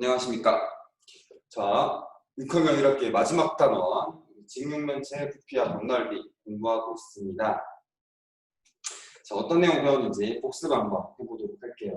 안녕하십니까. 자, 6학년 1학기 마지막 단원 직육면체 부피와 벽넓이 공부하고 있습니다. 자, 어떤 내용 배웠는지 복습 한번 해보도록 할게요.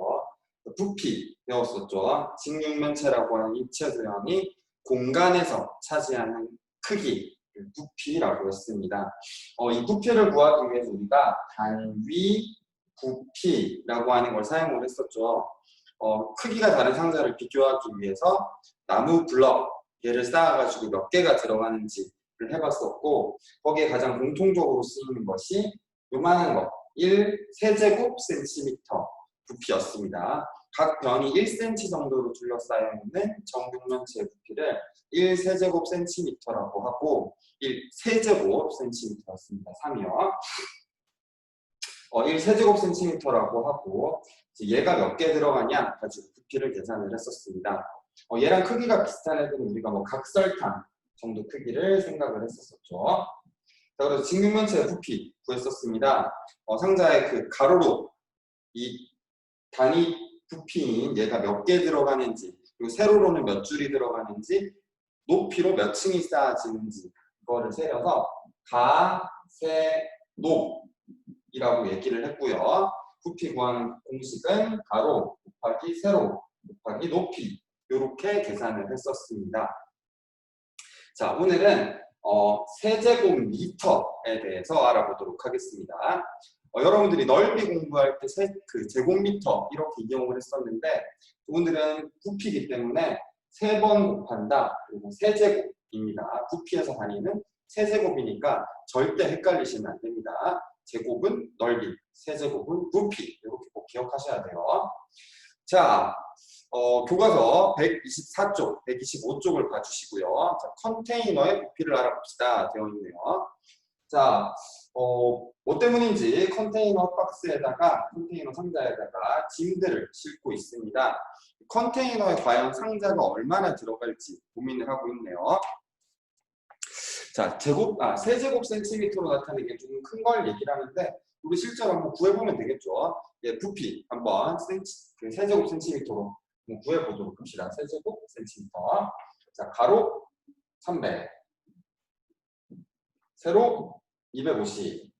부피 배웠었죠. 직육면체라고 하는 입체 도형이 공간에서 차지하는 크기 부피라고 했습니다. 어, 이 부피를 구하기 위해서 우리가 단위 부피라고 하는 걸 사용을 했었죠. 어, 크기가 다른 상자를 비교하기 위해서 나무 블럭 얘를 쌓아가지고 몇 개가 들어가는지를 해봤었고 거기에 가장 공통적으로 쓰이는 것이 요만한 거 1 세제곱 센티미터 부피였습니다. 각 변이 1cm 정도로 둘러싸여 있는 정육면체의 부피를 1 세제곱 센티미터라고 하고 1 세제곱 센티미터였습니다. 3이요. 어, 1 세제곱 센티미터라고 하고 얘가 몇 개 들어가냐 가지고 부피를 계산을 했었습니다. 어, 얘랑 크기가 비슷한 애들은 우리가 뭐 각설탕 정도 크기를 생각을 했었었죠. 자, 그래서 직육면체의 부피 구했었습니다. 어, 상자의 그 가로로 이 단위 부피인 얘가 몇 개 들어가는지 그리고 세로로는 몇 줄이 들어가는지 높이로 몇 층이 쌓아지는지 그거를 세려서 가, 세, 높 이라고 얘기를 했고요. 부피 구하는 공식은 가로 곱하기 세로 곱하기 높이 이렇게 계산을 했었습니다. 자 오늘은 어, 세제곱미터에 대해서 알아보도록 하겠습니다. 어, 여러분들이 넓이 공부할 때그 제곱미터 이렇게 이용을 했었는데 오늘은 부피이기 때문에 세 번 곱한다 그리고 세제곱입니다. 부피에서 다니는 세제곱이니까 절대 헷갈리시면 안 됩니다. 제곱은 넓이, 세제곱은 부피 이렇게 꼭 기억하셔야 돼요. 자, 어, 교과서 124쪽, 125쪽을 봐주시고요. 자, 컨테이너의 부피를 알아봅시다 되어 있네요. 자, 어, 뭐 때문인지 컨테이너 박스에다가 컨테이너 상자에다가 짐들을 싣고 있습니다. 컨테이너에 과연 상자가 얼마나 들어갈지 고민을 하고 있네요. 자, 제곱, 아, 세제곱 센티미터로 나타내기 좀큰 걸 얘기를 하는데, 우리 실제로 한번 구해보면 되겠죠. 예, 부피 한번 센치, 그 세제곱 센티미터로 구해보도록 합시다. 세제곱 센티미터. 자, 가로 300, 세로 250,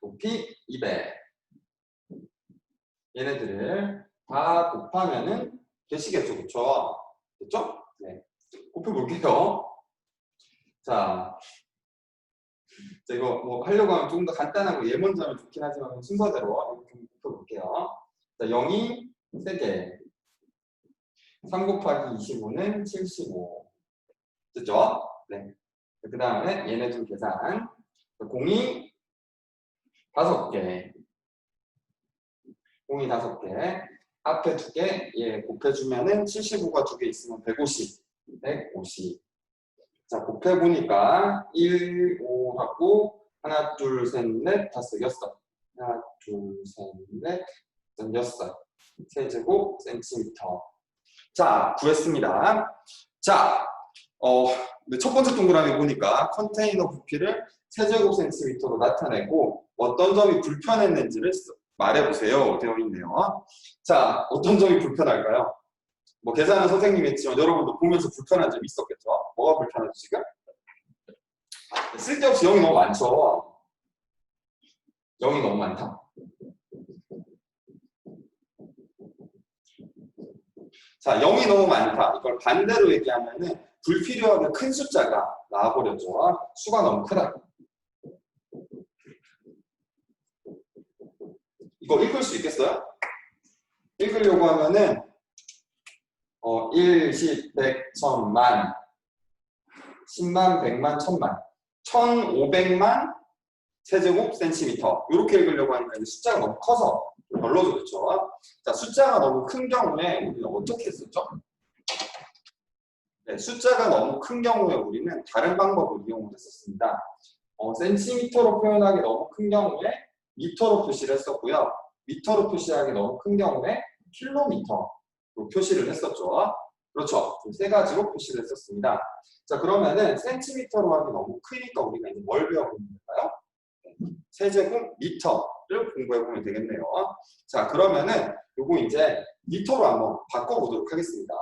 높이 200. 얘네들을 다 곱하면은 되시겠죠, 그쵸? 됐죠? 네. 곱해볼게요. 자, 자, 이거 뭐 하려고 하면 조금 더 간단하고 예 먼저 하면 좋긴 하지만 순서대로 이렇게 볼게요. 자, 0이 3개. 3 곱하기 25는 75. 됐죠? 네. 그 다음에 얘네 좀 계산. 공이 5개. 공이 5개. 앞에 2개, 예, 곱해주면은 75가 2개 있으면 150. 150. 자, 곱해보니까 1, 5 하고 하나, 둘, 셋, 넷, 다섯, 여섯. 하나, 둘, 셋, 넷, 다섯, 여섯. 세제곱 센티미터. 자, 구했습니다. 자, 어, 첫 번째 동그라미 보니까 컨테이너 부피를 세제곱 센티미터로 나타내고 어떤 점이 불편했는지를 말해보세요. 되어 있네요. 자, 어떤 점이 불편할까요? 뭐 계산은 선생님이 했지만 여러분도 보면서 불편한 점이 있었겠죠? 뭐가 불편하죠 지금? 쓸데없이 0이 너무 많죠? 0이 너무 많다. 자, 0이 너무 많다. 이걸 반대로 얘기하면은 불필요하게 큰 숫자가 나와버렸죠. 수가 너무 크다. 이거 읽을 수 있겠어요? 읽으려고 하면은 어, 1, 10, 100, 1000 만 10만, 100만, 1000만 1500만 세제곱 센티미터 이렇게 읽으려고 하니까 숫자가 너무 커서 별로죠 그렇죠? 자 숫자가 너무 큰 경우에 우리는 어떻게 했었죠? 네, 숫자가 너무 큰 경우에 우리는 다른 방법을 이용을 했었습니다 어, 센티미터로 표현하기 너무 큰 경우에 미터로 표시를 했었고요 미터로 표시하기 너무 큰 경우에 킬로미터 표시를 했었죠. 그렇죠. 세 가지로 표시를 했었습니다. 자, 그러면은 센티미터로 하기 너무 크니까 우리가 이제 뭘 배워보는 걸까요? 세제곱 미터 것들을 공부해 보면 되겠네요. 자, 그러면은 요거 이제 미터로 한번 바꿔보도록 하겠습니다.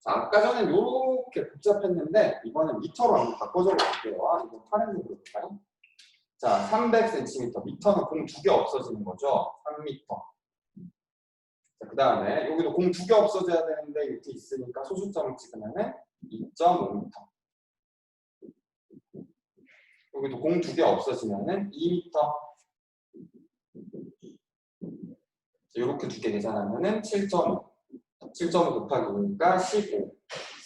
자, 아까 전에 이렇게 복잡했는데 이번엔 미터로 한번 바꿔줘 볼게요. 이거 파란색으로 볼까요? 자, 300cm. 미터는 공 두 개 없어지는 거죠. 3m. 자, 그 다음에 여기도 공 두 개 없어져야 되는데 이렇게 있으니까 소수점을 찍으면은 2.5m. 여기도 공 두 개 없어지면은 2m. 이렇게 두 개 계산하면은 7.5. 7.5 곱하기 5니까 15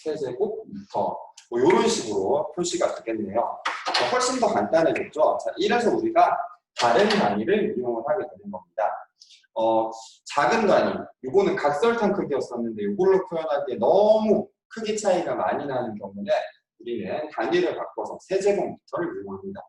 세제곱 미터. 뭐 이런 식으로 표시가 되겠네요. 자, 훨씬 더 간단해졌죠. 자, 이래서 우리가 다른 단위를 이용을 하게 되는 겁니다. 어, 작은 단위, 이거는 각설탕 크기였었는데 이걸로 표현하기에 너무 크기 차이가 많이 나는 경우에 우리는 단위를 바꿔서 세제곱미터를 이용합니다.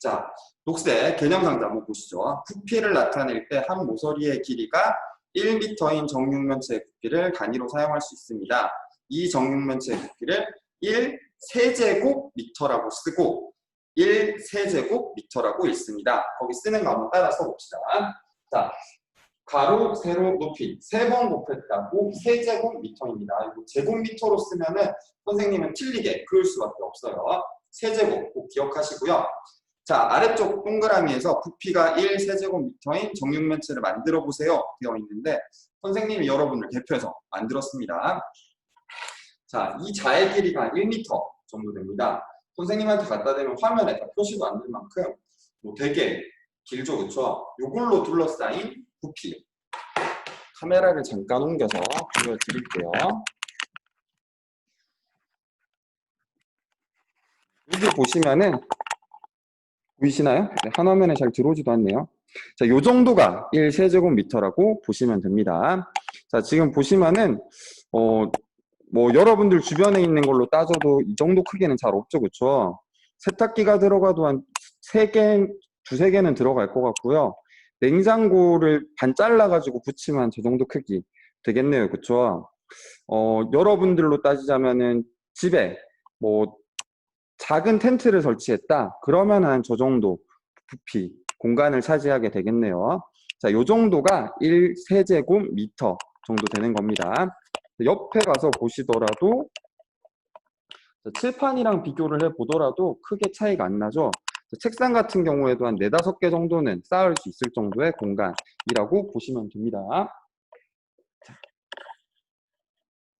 자, 녹색 개념 상자 한번 보시죠. 부피를 나타낼 때 한 모서리의 길이가 1m인 정육면체의 부피를 단위로 사용할 수 있습니다. 이 정육면체의 부피를 1 세제곱미터라고 쓰고 1 세제곱미터라고 읽습니다. 거기 쓰는 거 한번 따라 써봅시다. 자, 가로, 세로, 높이 세 번 곱했다고 세제곱미터입니다. 이거 제곱미터로 쓰면은 선생님은 틀리게 그을 수밖에 없어요. 세제곱 꼭 기억하시고요. 자, 아래쪽 동그라미에서 부피가 1 세제곱미터인 정육면체를 만들어 보세요 되어 있는데 선생님이 여러분을 대표해서 만들었습니다. 자, 이 자의 길이가 1m 정도 됩니다. 선생님한테 갖다 대면 화면에 다 표시도 안 될 만큼 뭐 되게 길죠, 그쵸? 요걸로 둘러싸인 부피. 카메라를 잠깐 옮겨서 보여드릴게요. 여기 보시면은 보이시나요? 네, 한 화면에 잘 들어오지도 않네요. 자, 요 정도가 1세제곱미터라고 보시면 됩니다. 자, 지금 보시면은 어, 뭐 여러분들 주변에 있는 걸로 따져도 이 정도 크기는 잘 없죠, 그렇죠? 세탁기가 들어가도 한 세 개, 두세 개는 들어갈 것 같고요. 냉장고를 반 잘라 가지고 붙이면 저 정도 크기 되겠네요, 그렇죠? 어, 여러분들로 따지자면은 집에 뭐 작은 텐트를 설치했다. 그러면 한 저 정도 부피 공간을 차지하게 되겠네요. 자, 요 정도가 1세제곱미터 정도 되는 겁니다. 옆에 가서 보시더라도 자, 칠판이랑 비교를 해 보더라도 크게 차이가 안 나죠. 자, 책상 같은 경우에도 한 네다섯 개 정도는 쌓을 수 있을 정도의 공간이라고 보시면 됩니다. 자,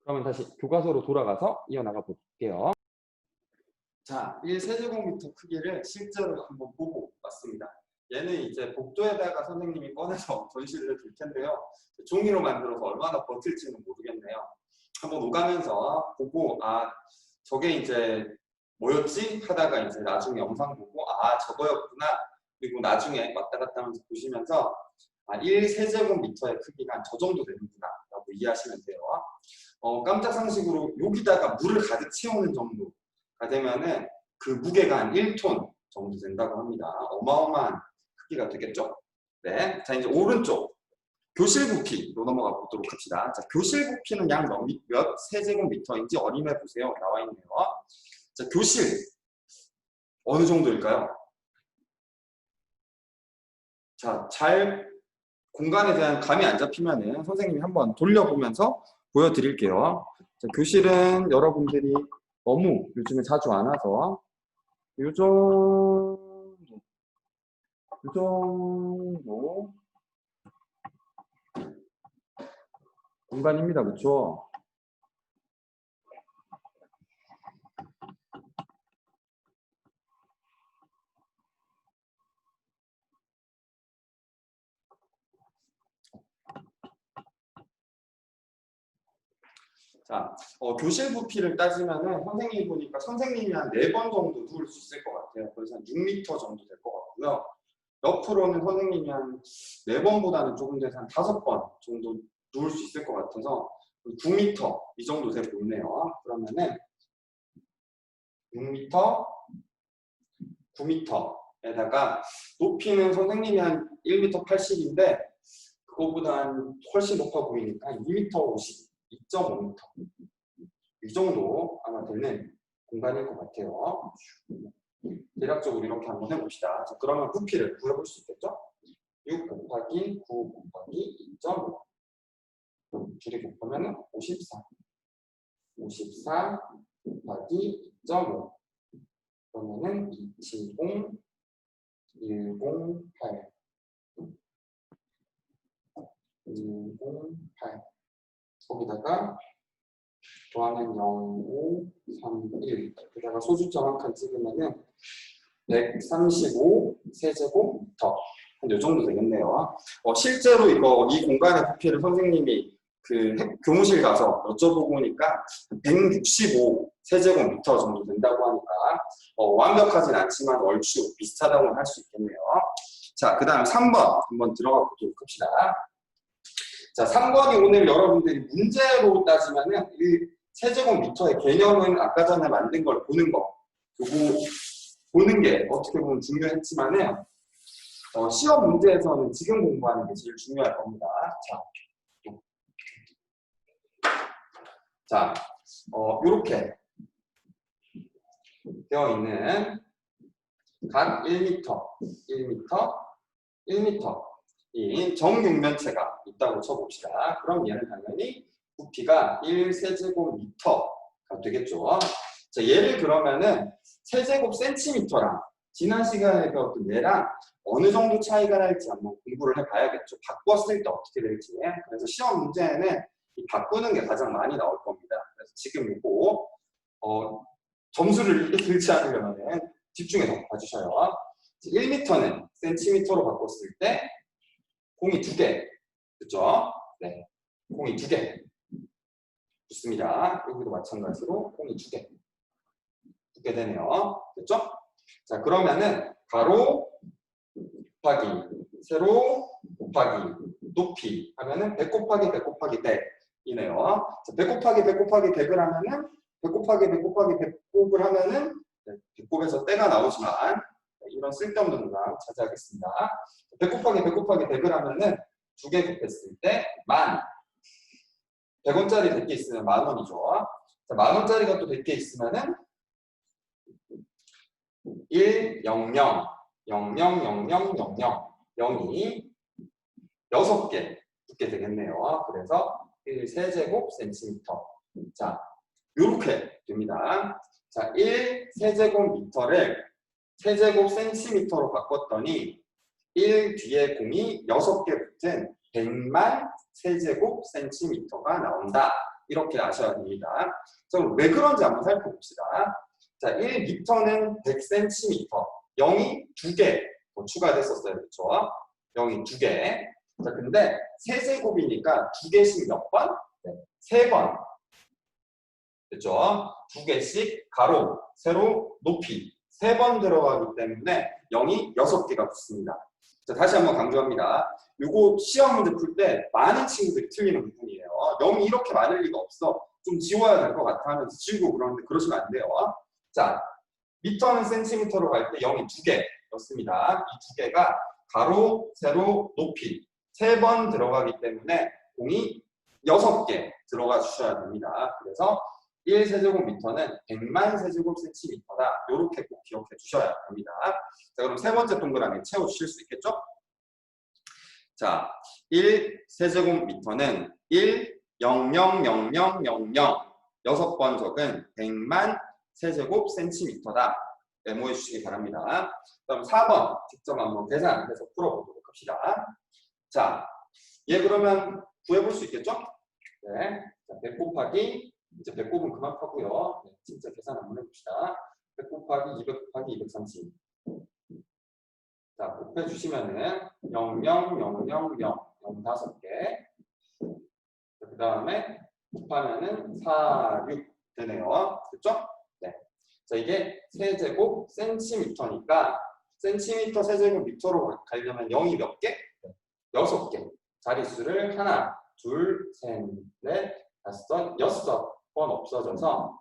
그러면 다시 교과서로 돌아가서 이어나가 볼게요. 자, 1세제곱미터 크기를 실제로 한번 보고 왔습니다. 얘는 이제 복도에다가 선생님이 꺼내서 전시를 줄 텐데요. 종이로 만들어서 얼마나 버틸지는 모르겠네요. 한번 오가면서 보고 아 저게 이제 뭐였지 하다가 이제 나중에 영상 보고 아 저거였구나 그리고 나중에 왔다 갔다 하면서 보시면서 아 1세제곱미터의 크기가 저 정도 되는구나 라고 이해하시면 돼요. 어, 깜짝 상식으로 여기다가 물을 가득 채우는 정도가 되면은 그 무게가 한 1톤 정도 된다고 합니다. 어마어마한 크기가 되겠죠? 네. 자, 이제 오른쪽. 교실 부피로 넘어가 보도록 합시다. 자, 교실 부피는 약 몇 세제곱미터인지 어림해 보세요. 나와 있네요. 자, 교실. 어느 정도일까요? 자, 잘 공간에 대한 감이 안 잡히면은 선생님이 한번 돌려보면서 보여드릴게요. 자, 교실은 여러분들이 너무 요즘에 자주 안 와서 요정 도요 정도 공간입니다. 그렇죠? 자, 어, 교실 부피를 따지면은 선생님이 보니까 선생님이 한 네 번 정도 누울 수 있을 것 같아요. 그래서 한 6m 정도 될 것 같고요. 옆으로는 선생님이 한네 번보다는 조금 돼서 한 다섯 번 정도 누울 수 있을 것 같아서 9m 이 정도 돼 보이네요. 그러면은 6m, 9m에다가 높이는 선생님이 한 1m 80인데 그거보다 한 훨씬 높아 보이니까 2m 50, 2.5m 이 정도 아마 되는 공간일 것 같아요. 대략적으로 이렇게 한번 해봅시다. 자, 그러면 부피를 구해볼 수 있겠죠? 6 곱하기 9 곱하기 2.5 둘이 곱하면 54 54 곱하기 2.5 그러면은 270 108 108 거기다가 더하면 0, 5, 3, 1 여기다가 소수점 한칸 찍으면은 135 세제곱미터 한요 정도 되겠네요. 어, 실제로 이거 이 공간의 부피를 선생님이 그 해- 교무실 가서 여쭤보고 보니까 165 세제곱미터 정도 된다고 하니까 어, 완벽하진 않지만 얼추 비슷하다고 할 수 있겠네요. 자, 그 다음 3번 한번 들어가 보도록 합시다. 자, 3번이 오늘 여러분들이 문제로 따지면은 이 세제곱미터의 개념은 아까 전에 만든 걸 보는 거, 요거 보는 게 어떻게 보면 중요했지만은 어, 시험 문제에서는 지금 공부하는 게 제일 중요할 겁니다. 자, 자, 어, 이렇게 되어 있는 각 1m, 1m, 1m 이 정육면체가 있다고 쳐봅시다. 그럼 얘는 당연히 부피가 1세제곱미터가 되겠죠. 자, 얘를 그러면은 세제곱 센티미터랑 지난 시간에 배웠던 얘랑 어느 정도 차이가 날지 한번 공부를 해봐야겠죠. 바꿨을 때 어떻게 될지. 그래서 시험 문제에는 이 바꾸는 게 가장 많이 나올 겁니다. 그래서 지금 이거 어, 점수를 잃지 않으려면 집중해서 봐주셔요. 1m는 센티미터로 바꿨을 때 공이 두 개, 그죠? 네, 공이 두 개. 좋습니다. 여기도 마찬가지로 공이 두 개. 두개 되네요. 됐죠? 자, 그러면은 가로 곱하기 세로 곱하기 높이 하면은 100 곱하기 100 곱하기 100이네요. 자, 100 곱하기 100 곱하기 100을 하면은 100 곱하기 100 곱하기 100 곱을 하면은 네, 100 곱에서 떼가 나오지만 네, 이런 쓸데없는 문항 차지하겠습니다. 100 곱하기 100 곱하기 100을 하면은 두 개 곱했을 때 만. 100원짜리 100개 있으면 만 원이죠. 자, 만 원짜리가 또 100개 있으면은 1, 0, 0, 0, 0, 0, 0, 0, 0, 0이 6개 붙게 되겠네요. 그래서 1 세제곱 센티미터. 자, 요렇게 됩니다. 자, 1 세제곱미터를 세제곱 센티미터로 바꿨더니 1 뒤에 공이 6개 붙은 100만 세제곱 센티미터가 나온다. 이렇게 아셔야 됩니다. 그럼 왜 그런지 한번 살펴봅시다. 자, 1m는 100cm, 0이 2개 더 추가됐었어요. 그렇죠? 0이 2개. 자, 근데 세제곱이니까 2개씩 몇 번? 네, 3번. 그렇죠? 2개씩 가로, 세로, 높이 3번 들어가기 때문에 0이 6개가 붙습니다. 자, 다시 한번 강조합니다. 요거 시험 문제 풀 때 많은 친구들이 틀리는 부분이에요. 0이 이렇게 많을 리가 없어. 좀 지워야 될 것 같아 하면서 지우고 그러는데 그러시면 안 돼요. 자, 미터는 센티미터로 갈 때 0이 두 개였습니다. 이 두 개가 가로, 세로, 높이 세 번 들어가기 때문에 공이 여섯 개 들어가 주셔야 됩니다. 그래서 1세제곱미터는 100만 세제곱 센티미터다. 이렇게 꼭 기억해 주셔야 됩니다. 자, 그럼 세 번째 동그라미 채워 주실 수 있겠죠? 자, 1세제곱미터는 1, 0, 0, 0, 0, 0, 0 여섯 번 적은 100만 세제곱 센티미터다. 메모해 주시기 바랍니다. 그럼 4번 직접 한번 계산해서 풀어보도록 합시다. 자, 얘 그러면 구해볼 수 있겠죠? 네. 자, 100 곱하기 이제 100 곱은 그만하고요. 네, 진짜 계산 한번 해봅시다. 100 곱하기 200 곱하기 230. 자, 곱해 주시면은 0, 0, 0, 0, 0, 0 다섯 개. 그 다음에 곱하면은 4, 6 되네요. 그렇죠? 네. 자, 이게 세제곱 센티미터니까 센티미터 세제곱 미터로 가려면 0이 몇 개? 네. 6개. 자릿수를 하나, 둘, 셋, 넷, 다섯, 여섯 번 없어져서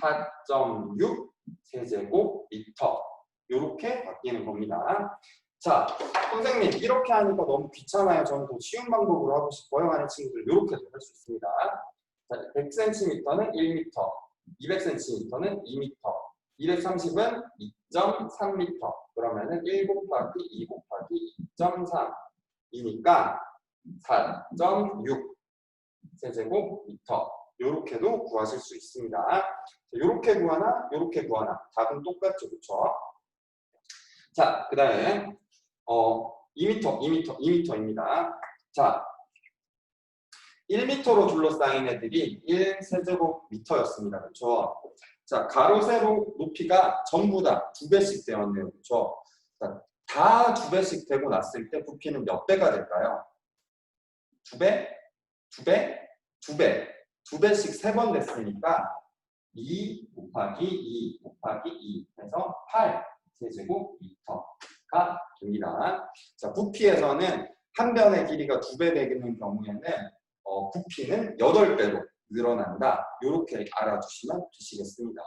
4.6 세제곱 미터. 이렇게 바뀌는 겁니다. 자, 선생님 이렇게 하니까 너무 귀찮아요. 저는 더 쉬운 방법으로 하고 싶어요 하는 친구들 이렇게도 할 수 있습니다. 자, 100cm는 1m, 200cm는 2m, 230은 2.3m. 그러면은 1 곱하기 2 곱하기 2.3이니까 4.6 세제곱미터. 요렇게도 구하실 수 있습니다. 요렇게 구하나 요렇게 구하나 답은 똑같죠. 그쵸? 자, 그 다음에 어, 2m, 2m, 2m입니다. 자, 1m로 둘러싸인 애들이 1세제곱미터였습니다. 그렇죠? 자, 가로 세로 높이가 전부 다 두 배씩 되었네요. 그렇죠? 다 두 배씩 되고 났을 때 부피는 몇 배가 될까요? 두 배? 두 배? 두 배. 두 배씩 세 번 됐으니까 2 곱하기 2 곱하기 2 해서 8 세제곱 미터가 됩니다. 자, 부피에서는 한 변의 길이가 두 배 되는 경우에는 어, 부피는 8배로 늘어난다. 이렇게 알아두시면 되시겠습니다.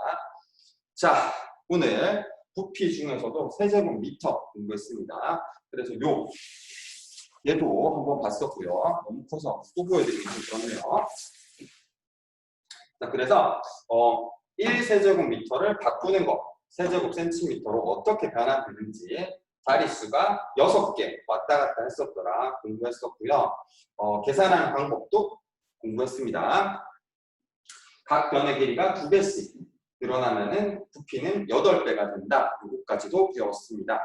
자, 오늘 부피 중에서도 세제곱미터 공부했습니다. 그래서 요 얘도 한번 봤었고요. 너무 커서 또 보여드리기 좀 그렇네요. 자, 그래서 어, 1세제곱미터를 바꾸는 거, 세제곱 센티미터로 어떻게 변화되는지 자릿수가 6개 왔다 갔다 했었더라 공부했었고요. 어, 계산하는 방법도 공부했습니다. 각 변의 길이가 2배씩 늘어나면은 부피는 8배가 된다. 이것까지도 배웠습니다.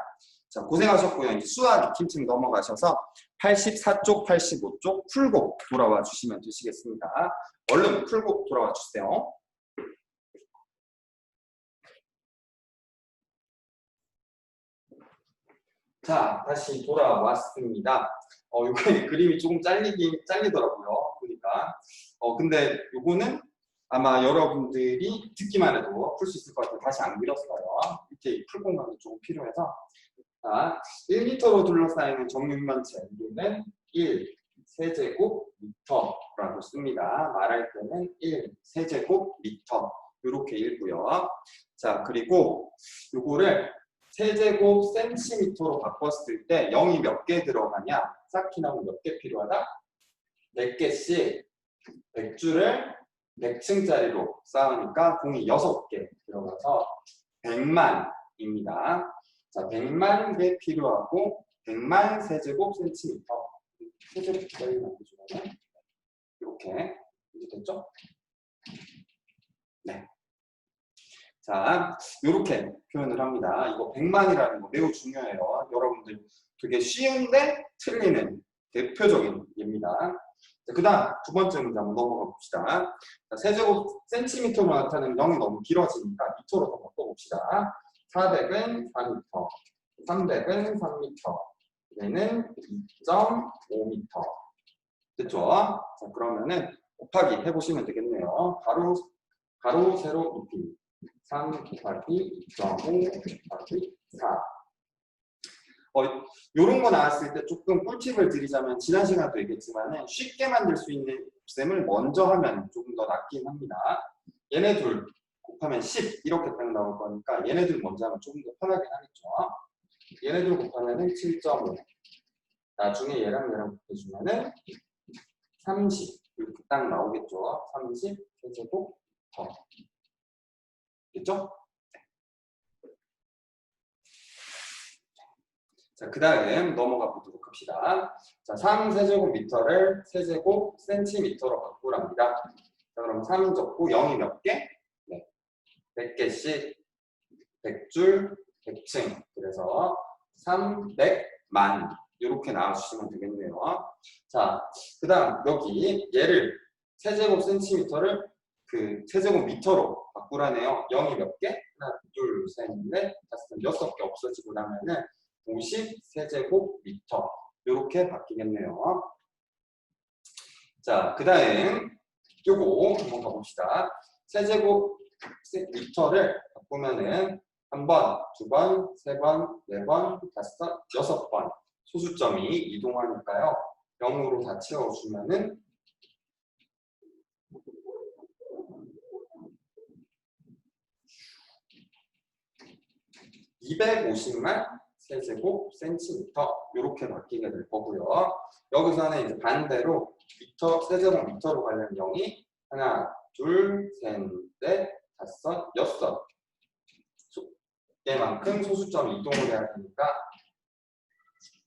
자, 고생하셨고요. 이제 수학 팀층 넘어가셔서 84쪽, 85쪽 풀고 돌아와 주시면 되시겠습니다. 얼른 풀고 돌아와 주세요. 자, 다시 돌아왔습니다. 어, 요게 그림이 조금 잘리긴 잘리더라고요. 보니까. 어, 근데 요거는 아마 여러분들이 듣기만 해도 풀 수 있을 것 같아요. 다시 안 그렸어요. 이렇게 풀 공간이 조금 필요해서. 자, 1m로 둘러싸이는 정육면체 우리는 1 세제곱미터라고 씁니다. 말할 때는 1 세제곱미터 이렇게 읽고요. 자, 그리고 요거를 세제곱 센티미터로 바꿨을 때 0이 몇 개 들어가냐? 쌓기나무 몇 개 필요하다? 4개씩 100줄을 100층짜리로 쌓으니까 공이 6개 들어가서 100만입니다. 자, 100만 개 필요하고 100만 세제곱 센티미터. 세제곱짜리 만들어주면 이렇게 이제 됐죠? 네. 자, 이렇게 표현을 합니다. 이거 100만이라는 거 매우 중요해요. 여러분들 되게 쉬운데 틀리는 대표적인 예입니다. 그 다음 두 번째 문제 한번 넘어가 봅시다. 자, 세제곱 센티미터로 나타내는 0이 너무 길어지니까 미터로 더 바꿔봅시다. 400은 4미터, 300은 3미터, 얘는 2.5미터. 됐죠? 자, 그러면은 곱하기 해보시면 되겠네요. 가로, 가로, 세로, 높이. 3 곱하기 2.5 곱하기 4. 어, 요런 거 나왔을 때 조금 꿀팁을 드리자면 지난 시간도 얘기했지만 쉽게 만들 수 있는 셈을 먼저 하면 조금 더 낫긴 합니다. 얘네 둘 곱하면 10 이렇게 딱 나올 거니까 얘네들 먼저 하면 조금 더 편하긴 하겠죠. 얘네들 곱하면은 7.5 나중에 얘랑 얘랑 곱해주면은 30 이렇게 딱 나오겠죠. 30 세제곱 더 됐죠? 자, 그 다음 넘어가 보도록 합시다. 자, 3세제곱미터를 세제곱 센티미터로 바꾸랍니다. 자, 그럼 3 적고 0이 몇 개? 네. 100개씩 100줄 100층. 그래서 300만 이렇게 나와주시면 되겠네요. 자, 그 다음 여기 얘를 세제곱 센티미터를 그 세제곱 미터로 바꾸라네요. 0이 몇 개? 하나, 둘, 셋, 넷, 다섯, 여섯 개 없어지고 나면은 50 세제곱미터 이렇게 바뀌겠네요. 자, 그 다음 요거 한번 가봅시다. 세제곱 미터를 바꾸면은 한 번, 두 번, 세 번, 네 번, 다섯, 여섯 번 소수점이 이동하니까요. 0으로 다 채워주면은 250만 세제곱 센티미터 이렇게 바뀌게 될 거고요. 여기서는 이제 반대로 미터 세제곱 미터로 가려면 0이 하나, 둘, 셋, 넷, 다섯, 여섯 개만큼 소수점 이동을 해야 되니까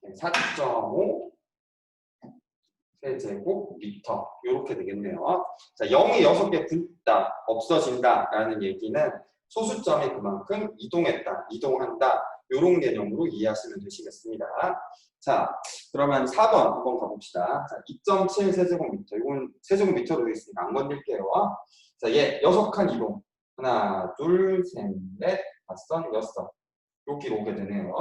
4.5 세제곱 미터 이렇게 되겠네요. 자, 0이 6개 붙다, 없어진다 라는 얘기는 소수점이 그만큼 이동했다, 이동한다 이런 개념으로 이해하시면 되시겠습니다. 자, 그러면 4번 한번 가봅시다. 자, 2.7 세제곱미터. 이건 세제곱미터로 되어 있으니까 안 건들게요. 자, 얘 6칸 이동. 하나, 둘, 셋, 넷, 다섯, 여섯. 여기로 오게 되네요.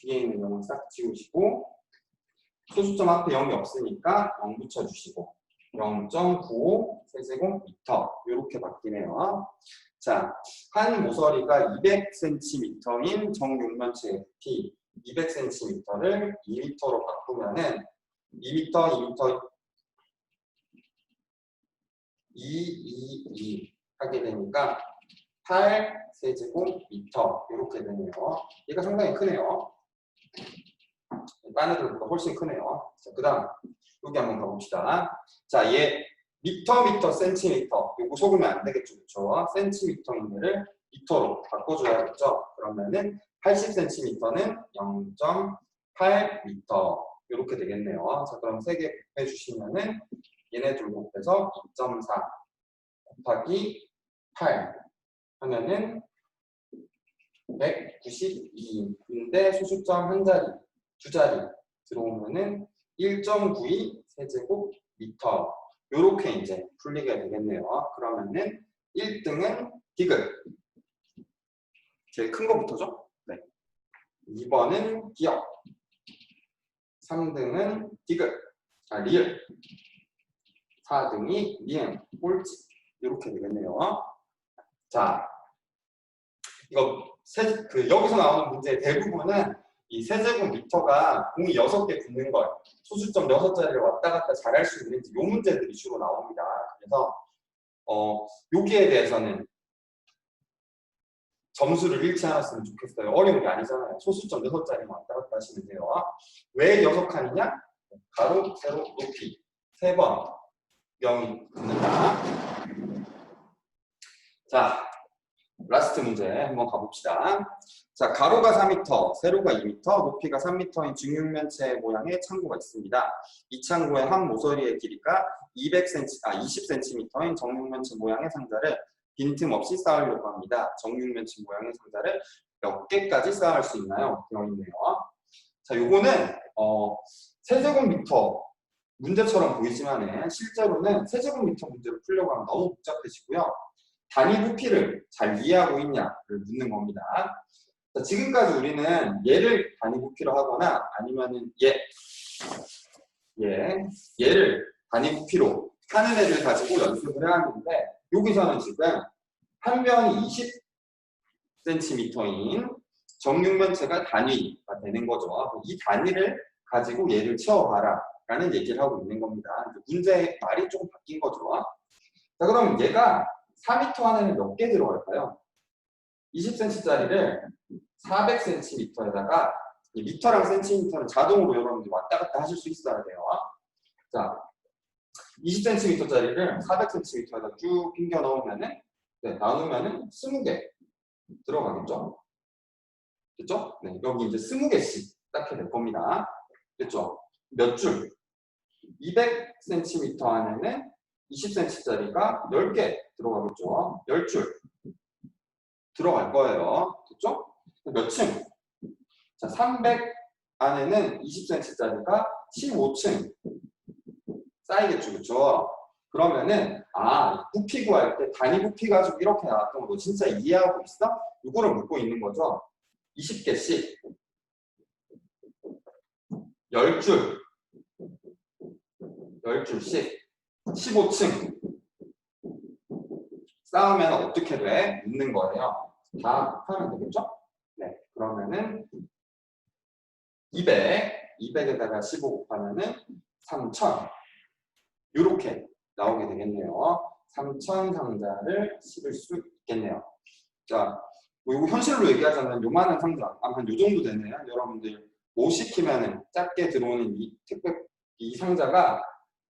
뒤에 있는 0을 싹 지우시고 소수점 앞에 0이 없으니까 0 붙여주시고 0.95 세제곱미터 이렇게 바뀌네요. 자, 한 모서리가 200cm인 정육면체 P 200cm를 2m로 바꾸면은 2m, 2m, 2, 2, 2 하게 되니까 8 세제곱미터 이렇게 되네요. 얘가 상당히 크네요. 딴 애들보다 훨씬 크네요. 자, 그 다음 여기 한번 가봅시다. 자, 얘 미터, 미터, 센티미터. 요거 속으면 안 되겠죠, 그렇죠? 센티미터인 데를 미터로 바꿔줘야겠죠. 그러면은 80cm는 0.8m 이렇게 되겠네요. 자, 그럼 세 개 곱해주시면은 얘네 둘 곱해서 2.4 곱하기 8 하면은 192인데 소수점 한 자리, 두 자리 들어오면은 1.92 세제곱미터 요렇게 이제 풀리게 되겠네요. 그러면은 1등은 디귿 제일 큰 거부터죠? 네. 2번은 기억 3등은 디귿 아 리을 4등이 니은 꼴찌 이렇게 되겠네요. 자 이거 세, 그 여기서 나오는 문제의 대부분은 이 세제곱미터가 공이 6개 붙는 걸 소수점 6자리를 왔다 갔다 잘할 수 있는지 이 문제들이 주로 나옵니다. 그래서 어 여기에 대해서는 점수를 잃지 않았으면 좋겠어요. 어려운 게 아니잖아요. 소수점 6자리만 왔다 갔다 하시면 돼요. 왜 6칸이냐? 가로, 세로, 높이. 3번 0이 붙는다. 자, 라스트 문제 한번 가봅시다. 자, 가로가 4m, 세로가 2m, 높이가 3m인 중육면체 모양의 창고가 있습니다. 이 창고의 한 모서리의 길이가 200cm, 아 20cm인 정육면체 모양의 상자를 빈틈없이 쌓으려고 합니다. 정육면체 모양의 상자를 몇 개까지 쌓을 수 있나요? 되어 있네요. 자, 요거는 어, 세제곱미터 문제처럼 보이지만 실제로는 세제곱미터 문제를 풀려고 하면 너무 복잡해지고요. 단위 부피를 잘 이해하고 있냐를 묻는 겁니다. 자, 지금까지 우리는 얘를 단위 부피로 하거나 아니면은 얘, 얘, 얘를 단위 부피로 하는 애를 가지고 연습을 해왔는데 여기서는 지금 한 변이 20cm인 정육면체가 단위가 되는 거죠. 이 단위를 가지고 얘를 채워봐라 라는 얘기를 하고 있는 겁니다. 문제의 말이 조금 바뀐 거죠. 자 그럼 얘가 4m 안에는 몇 개 들어갈까요? 20cm짜리를 400cm에다가 미터랑 센티미터는 자동으로 여러분들 왔다 갔다 하실 수 있어야 돼요. 자, 20cm짜리를 400cm에다 쭉 빙겨 넣으면은 네, 나누면은 20개 들어가겠죠? 됐죠? 네, 여기 이제 20개씩 쌓게 될 겁니다. 됐죠? 몇 줄? 200cm 안에는 20cm짜리가 10개 들어가겠죠. 10줄 들어갈 거예요. 됐죠? 몇 층? 자, 300 안에는 20cm짜리가 15층 쌓이겠죠. 그렇죠? 그러면은 아, 부피 구할 때 단위 부피 가지고 이렇게 나왔던 거 진짜 이해하고 있어? 이거를 묻고 있는 거죠. 20개씩 10줄 10줄씩 15층 쌓으면 어떻게 돼? 묻는 거예요. 다 하면 되겠죠? 네, 그러면은 200, 200에다가 15 곱하면은 3000 이렇게 나오게 되겠네요. 3000 상자를 씹을 수 있겠네요. 자, 뭐 이거 현실로 얘기하자면 요만한 상자, 아마 한요 정도 되네요. 여러분들 못 시키면은 작게 들어오는 이 택배 이 상자가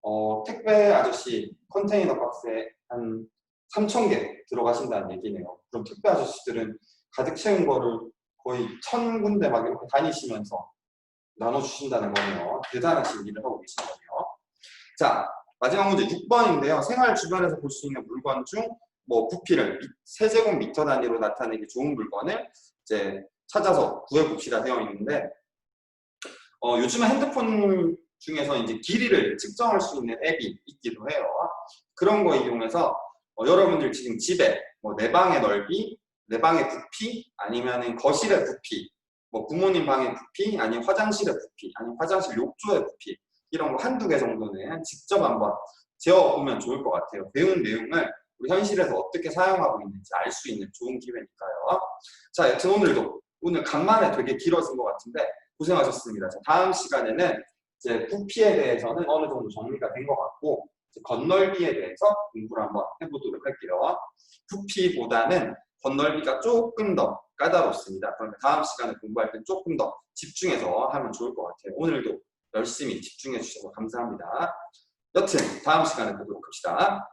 어, 택배 아저씨 컨테이너 박스에 한 3,000개 들어가신다는 얘기네요. 그럼 택배 아저씨들은 가득 채운 거를 거의 천 군데 막 이렇게 다니시면서 나눠주신다는 거네요. 대단하신 일을 하고 계신 거네요. 자, 마지막 문제 6번인데요. 생활 주변에서 볼 수 있는 물건 중 뭐 부피를 미- 세제곱미터 단위로 나타내기 좋은 물건을 이제 찾아서 구해봅시다 되어 있는데 어, 요즘은 핸드폰 중에서 이제 길이를 측정할 수 있는 앱이 있기도 해요. 그런 거 이용해서 어, 여러분들 지금 집에 뭐 내 방의 넓이, 내 방의 부피, 아니면은 거실의 부피, 뭐 부모님 방의 부피, 아니면 화장실의 부피, 아니면 화장실 욕조의 부피 이런 거 한두 개 정도는 직접 한번 재어보면 좋을 것 같아요. 배운 내용을 우리 현실에서 어떻게 사용하고 있는지 알 수 있는 좋은 기회니까요. 자, 여튼 오늘도 오늘 간만에 되게 길어진 것 같은데 고생하셨습니다. 자, 다음 시간에는 이제 부피에 대해서는 어느 정도 정리가 된 것 같고 이제 건널비에 대해서 공부를 한번 해보도록 할게요. 부피보다는 건널비가 조금 더 까다롭습니다. 그러니까 다음 시간에 공부할 때 조금 더 집중해서 하면 좋을 것 같아요. 오늘도 열심히 집중해 주셔서 감사합니다. 여튼 다음 시간에 보도록 합시다.